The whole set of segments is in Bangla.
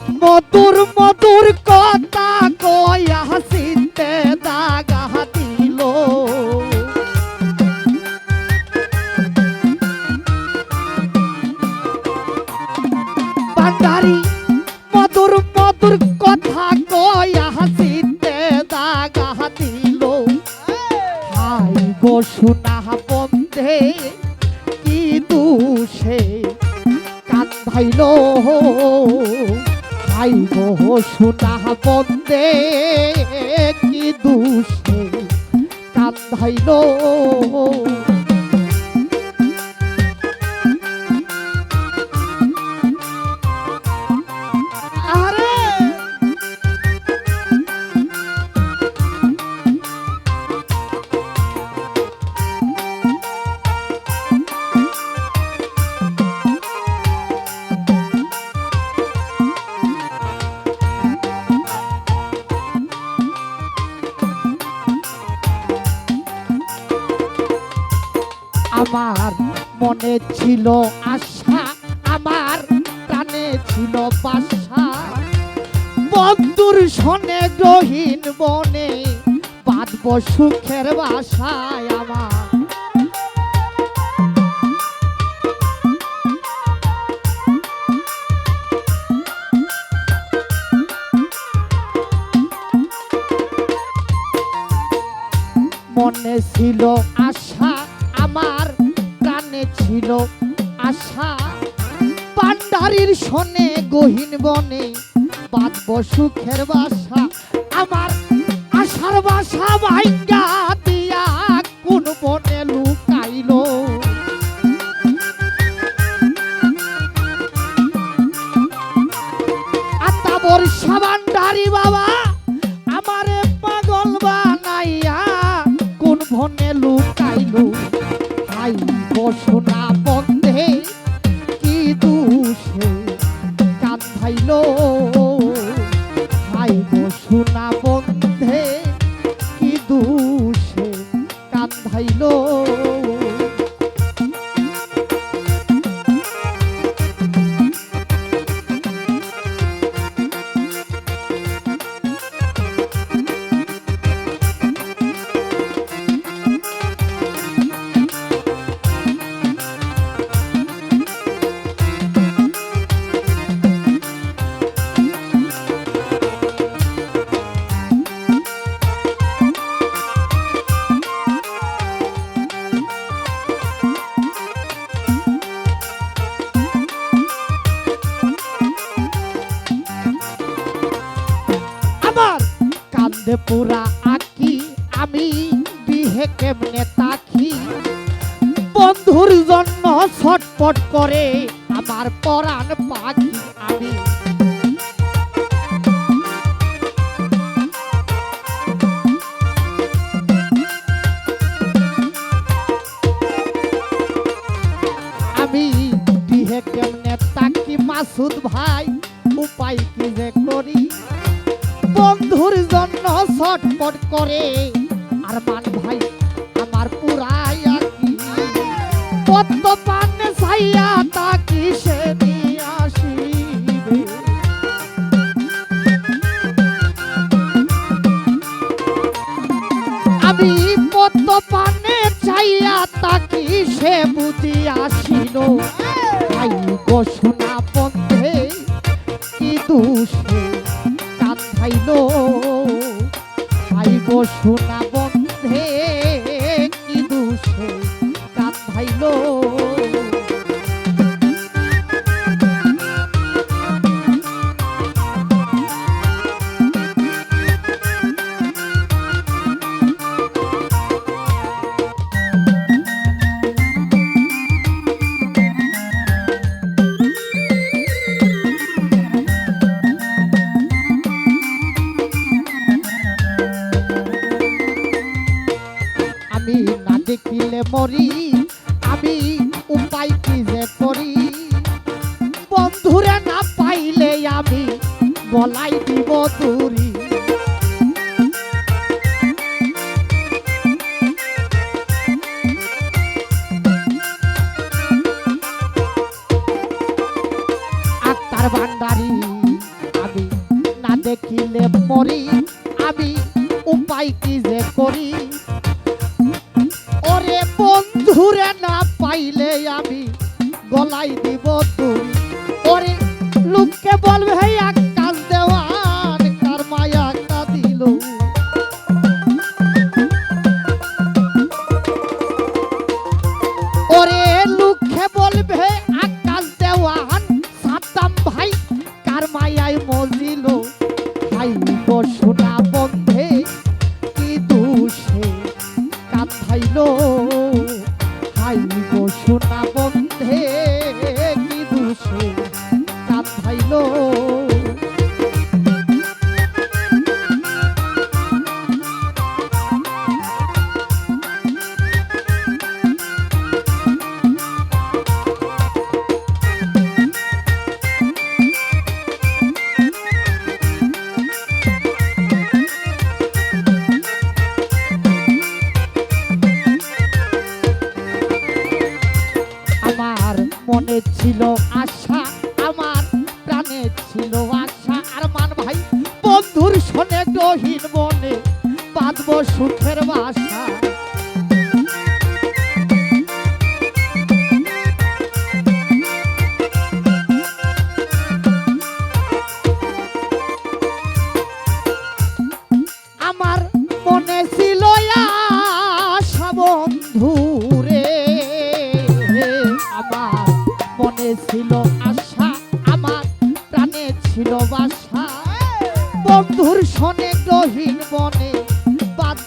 মধুর মধুর কথা কয়া হাসিতে দাগা দিল মধুর মধুর কথা হাই গো সোনা বন্দে কি দুষে কান্দাইল আমার মনে ছিল আশা, আমার প্রাণে ছিল বাসা। বন্ধুর শনে গ্রহীন বনে বাঁধব সুখের বাসায় আমার। মনে ছিল আশা ছিল আশা পান্ডারির শনে গহীন বনে, বাঁধব সুখের বাসা, আমার আশার বাসা ভাঙ্গা দিয়া কোন বনে লুকাইলো? আত্মা বর্ষা ভান্ডারি বাবা, আমারে পাগল বানাইয়া কোন ভনে লুকাইলো? বসনা কান্দে পুরা আঁকি আমি বিহে কেমনে তাকি? বন্ধুর জন্য ছটপট করে আমার পরাণ পাখি বন্ধুর জন্য ছটপট করে। আর মান ভাই, আমার পুরাই পানে ছাইয়া তাকি সে নিয়ে আসিবে। আমি পদ্ম পানে চাইয়া তাকি সে বুঝি আসিল। ভাই কান্দাইল পাইব সোনা বন্ধে মরি ছিল আশা, আমার প্রাণে ছিল আশা। আর মান ভাই, বন্ধুর শোনে গহীন মনে বাঁধব সুখের বাসা।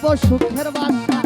থাকব সুখের বাসা